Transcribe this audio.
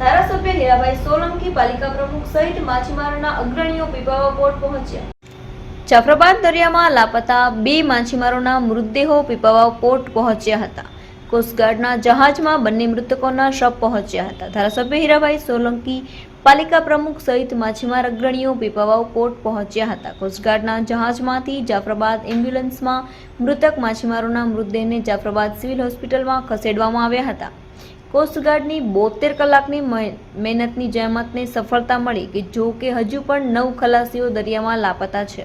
ધારાસભ્ય હીરાભાઈ સોલંકી પાલિકા પ્રમુખ સહિત માછીમારોના અગ્રણીઓ પીપાવા પોર્ટ પહોંચ્યા. જાફરાબાદ દરિયામાં લાપતા બે માછીમારોના મૃતદેહો પીપાવા પોર્ટ પહોંચ્યા હતા. કોસ્ટગાર્ડના જહાજમાં બંને મૃતકોના શબ પહોંચ્યા હતા. ધારાસભ્ય હીરાભાઈ સોલંકી પાલિકા પ્રમુખ સહિત માછીમાર અગ્રણીઓ પીપાવાવ પોર્ટ પહોંચ્યા હતા. કોસ્ટગાર્ડના જહાજમાંથી જાફરાબાદ એમ્બ્યુલન્સમાં મૃતક માછીમારોના મૃતદેહને જાફરાબાદ સિવિલ હોસ્પિટલમાં ખસેડવામાં આવ્યા હતા. કોસ્ટગાર્ડની બોતેર કલાકની મહેનતની જહેમતને સફળતા મળી કે જો કે હજુ પણ નવ ખલાસીઓ દરિયામાં લાપતા છે.